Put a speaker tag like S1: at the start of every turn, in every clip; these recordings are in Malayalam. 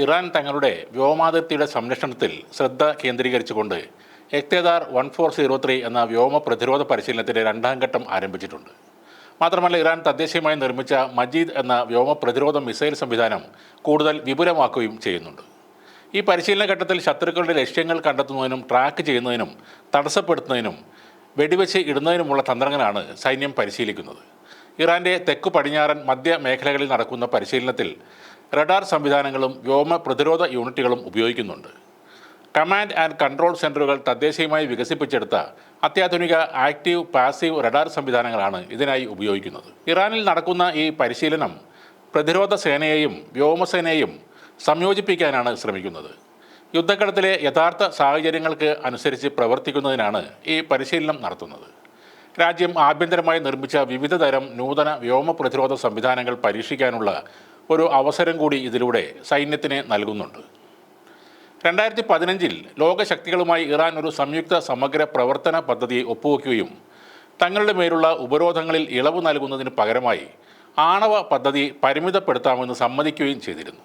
S1: ഇറാൻ തങ്ങളുടെ വ്യോമാതിർത്തിയുടെ സംരക്ഷണത്തിൽ ശ്രദ്ധ കേന്ദ്രീകരിച്ചുകൊണ്ട് Eghtedar one four zero three എന്ന വ്യോമ പ്രതിരോധ പരിശീലനത്തിന്റെ രണ്ടാം ഘട്ടം ആരംഭിച്ചിട്ടുണ്ട്. മാത്രമല്ല ഇറാൻ തദ്ദേശീയമായി നിർമ്മിച്ച മജീദ് എന്ന വ്യോമ പ്രതിരോധ മിസൈൽ സംവിധാനം കൂടുതൽ വിപുലമാക്കുകയും ചെയ്യുന്നുണ്ട്. ഈ പരിശീലന ഘട്ടത്തിൽ ശത്രുക്കളുടെ ലക്ഷ്യങ്ങൾ കണ്ടെത്തുന്നതിനും ട്രാക്ക് ചെയ്യുന്നതിനും തടസ്സപ്പെടുത്തുന്നതിനും വെടിവെച്ച് ഇടുന്നതിനുമുള്ള തന്ത്രങ്ങളാണ് സൈന്യം പരിശീലിക്കുന്നത്. ഇറാന്റെ തെക്കു പടിഞ്ഞാറൻ മധ്യ മേഖലകളിൽ നടക്കുന്ന പരിശീലനത്തിൽ റഡാർ സംവിധാനങ്ങളും വ്യോമ പ്രതിരോധ യൂണിറ്റുകളും ഉപയോഗിക്കുന്നുണ്ട്. കമാൻഡ് ആൻഡ് കൺട്രോൾ സെന്ററുകൾ തദ്ദേശീയമായി വികസിപ്പിച്ചെടുത്ത അത്യാധുനിക ആക്റ്റീവ് പാസീവ് റഡാർ സംവിധാനങ്ങളാണ് ഇതിനായി ഉപയോഗിക്കുന്നത്. ഇറാനിൽ നടക്കുന്ന ഈ പരിശീലനം പ്രതിരോധ സേനയെയും വ്യോമസേനയെയും സംയോജിപ്പിക്കാനാണ് ശ്രമിക്കുന്നത്. യുദ്ധക്കളത്തിലെ യഥാർത്ഥ സാഹചര്യങ്ങൾക്ക് അനുസരിച്ച് പ്രവർത്തിക്കുന്നതിനാണ് ഈ പരിശീലനം നടത്തുന്നത്. രാജ്യം ആഭ്യന്തരമായി നിർമ്മിച്ച വിവിധ തരം നൂതന വ്യോമ പ്രതിരോധ സംവിധാനങ്ങൾ പരീക്ഷിക്കാനുള്ള ഒരു അവസരം കൂടി ഇതിലൂടെ സൈന്യത്തിന് നൽകുന്നുണ്ട്. രണ്ടായിരത്തി പതിനഞ്ചിൽ ലോകശക്തികളുമായി ഇറാൻ ഒരു സംയുക്ത സമഗ്ര പ്രവർത്തന പദ്ധതി ഒപ്പുവെക്കുകയും തങ്ങളുടെ മേലുള്ള ഉപരോധങ്ങളിൽ ഇളവ് നൽകുന്നതിന് പകരമായി ആണവ പദ്ധതി പരിമിതപ്പെടുത്താമെന്ന് സമ്മതിക്കുകയും ചെയ്തിരുന്നു.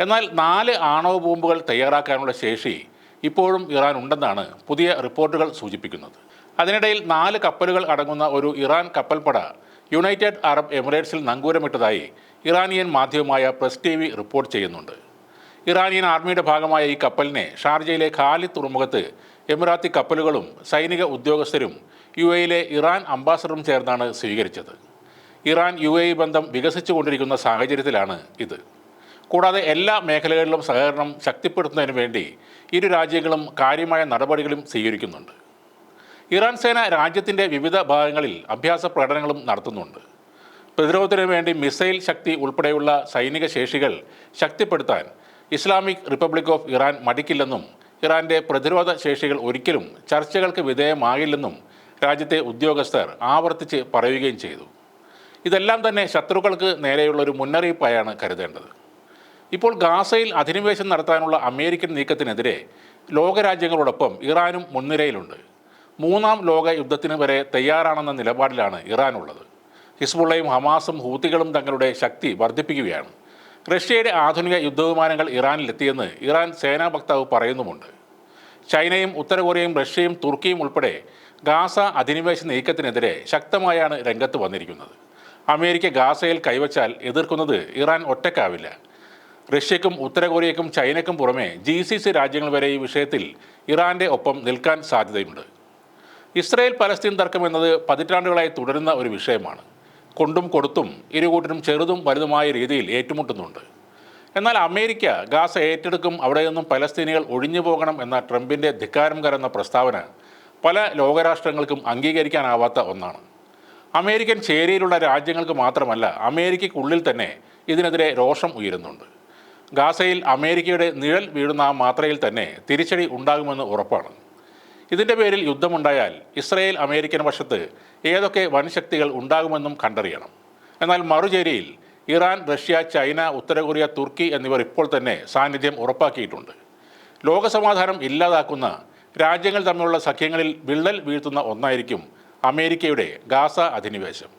S1: എന്നാൽ നാല് ആണവ ബോംബുകൾ തയ്യാറാക്കാനുള്ള ശേഷി ഇപ്പോഴും ഇറാൻ ഉണ്ടെന്നാണ് പുതിയ റിപ്പോർട്ടുകൾ സൂചിപ്പിക്കുന്നത്. അതിനിടയിൽ നാല് കപ്പലുകൾ അടങ്ങുന്ന ഒരു ഇറാൻ കപ്പൽപ്പട യുണൈറ്റഡ് അറബ് എമിറേറ്റ്സിൽ നങ്കൂരമിട്ടതായി ഇറാനിയൻ മാധ്യമമായ പ്രസ് ടി വി റിപ്പോർട്ട് ചെയ്യുന്നുണ്ട്. ഇറാനിയൻ ആർമിയുടെ ഭാഗമായ ഈ കപ്പലിനെ ഷാർജയിലെ ഖാലി തുറമുഖത്ത് എമിറാത്തി കപ്പലുകളും സൈനിക ഉദ്യോഗസ്ഥരും യു എയിലെ ഇറാൻ അംബാസഡറും ചേർന്നാണ് സ്വീകരിച്ചത്. ഇറാൻ യു എ ബന്ധം വികസിച്ചുകൊണ്ടിരിക്കുന്ന സാഹചര്യത്തിലാണ് ഇത്. കൂടാതെ എല്ലാ മേഖലകളിലും സഹകരണം ശക്തിപ്പെടുത്തുന്നതിന് വേണ്ടി ഇരു രാജ്യങ്ങളും കാര്യമായ നടപടികളും സ്വീകരിക്കുന്നുണ്ട്. ഇറാൻ സേന രാജ്യത്തിന്റെ വിവിധ ഭാഗങ്ങളിൽ അഭ്യാസ പ്രകടനങ്ങളും നടത്തുന്നുണ്ട്. പ്രതിരോധത്തിന് വേണ്ടി മിസൈൽ ശക്തി ഉൾപ്പെടെയുള്ള സൈനിക ശേഷികൾ ശക്തിപ്പെടുത്താൻ ഇസ്ലാമിക് റിപ്പബ്ലിക് ഓഫ് ഇറാൻ മടിക്കില്ലെന്നും ഇറാന്റെ പ്രതിരോധ ശേഷികൾ ഒരിക്കലും ചർച്ചകൾക്ക് വിധേയമാകില്ലെന്നും രാജ്യത്തെ ഉദ്യോഗസ്ഥർ ആവർത്തിച്ച് പറയുകയും ചെയ്തു. ഇതെല്ലാം തന്നെ ശത്രുക്കൾക്ക് നേരെയുള്ള ഒരു മുന്നറിയിപ്പായാണ് കരുതേണ്ടത്. ഇപ്പോൾ ഗാസയിൽ അധിനിവേശം നടത്താനുള്ള അമേരിക്കൻ നീക്കത്തിനെതിരെ ലോകരാജ്യങ്ങളോടൊപ്പം ഇറാനും മുൻനിരയിലുണ്ട്. മൂന്നാം ലോക യുദ്ധത്തിന് വരെ തയ്യാറാണെന്ന നിലപാടിലാണ് ഇറാനുള്ളത്. ഹിസ്ബുള്ളയും ഹമാസും ഹൂത്തികളും തങ്ങളുടെ ശക്തി വർദ്ധിപ്പിക്കുകയാണ്. റഷ്യയുടെ ആധുനിക യുദ്ധവിമാനങ്ങൾ ഇറാനിലെത്തിയെന്ന് ഇറാൻ സേനാ വക്താവ് പറയുന്നുമുണ്ട്. ചൈനയും ഉത്തരകൊറിയയും റഷ്യയും തുർക്കിയും ഉൾപ്പെടെ ഗാസ അധിനിവേശ നീക്കത്തിനെതിരെ ശക്തമായാണ് രംഗത്ത് വന്നിരിക്കുന്നത്. അമേരിക്ക ഗാസയിൽ കൈവച്ചാൽ എതിർക്കുന്നത് ഇറാൻ ഒറ്റക്കാവില്ല. റഷ്യക്കും ഉത്തര കൊറിയയ്ക്കും ചൈനയ്ക്കും പുറമെ ജി സി സി രാജ്യങ്ങൾ വരെ ഈ വിഷയത്തിൽ ഇറാന്റെ ഒപ്പം നിൽക്കാൻ സാധ്യതയുണ്ട്. ഇസ്രയേൽ പലസ്തീൻ തർക്കം എന്നത് പതിറ്റാണ്ടുകളായി തുടരുന്ന ഒരു വിഷയമാണ്. കൊണ്ടും കൊടുത്തും ഇരുകൂട്ടരും ചെറുതും വലുതുമായ രീതിയിൽ ഏറ്റുമുട്ടുന്നുണ്ട്. എന്നാൽ അമേരിക്ക ഗാസ ഏറ്റെടുക്കും അവിടെ നിന്നും പലസ്തീനികൾ ഒഴിഞ്ഞു പോകണം എന്ന ട്രംപിന്റെ ധിക്കാരം കരുന്ന പ്രസ്താവന പല ലോകരാഷ്ട്രങ്ങൾക്കും അംഗീകരിക്കാനാവാത്ത ഒന്നാണ്. അമേരിക്കൻ ചേരിയിലുള്ള രാജ്യങ്ങൾക്ക് മാത്രമല്ല അമേരിക്കയ്ക്കുള്ളിൽ തന്നെ ഇതിനെതിരെ രോഷം ഉയരുന്നുണ്ട്. ഗാസയിൽ അമേരിക്കയുടെ നിഴൽ വീഴുന്ന ആ മാത്രയിൽ തന്നെ തിരിച്ചടി ഉണ്ടാകുമെന്ന് ഉറപ്പാണ്. ഇതിന്റെ പേരിൽ യുദ്ധമുണ്ടായാൽ ഇസ്രയേൽ അമേരിക്കൻ വശത്ത് ഏതൊക്കെ വൻശക്തികൾ ഉണ്ടാകുമെന്നും കണ്ടറിയണം. എന്നാൽ മറുചേരിയിൽ ഇറാൻ റഷ്യ ചൈന ഉത്തര കൊറിയ തുർക്കി എന്നിവർ ഇപ്പോൾ തന്നെ സാന്നിധ്യം ഉറപ്പാക്കിയിട്ടുണ്ട്. ലോകസമാധാനം ഇല്ലാതാക്കുന്ന രാജ്യങ്ങൾ തമ്മിലുള്ള സഖ്യങ്ങളിൽ വിള്ളൽ വീഴ്ത്തുന്ന ഒന്നായിരിക്കും അമേരിക്കയുടെ ഗാസ അധിനിവേശം.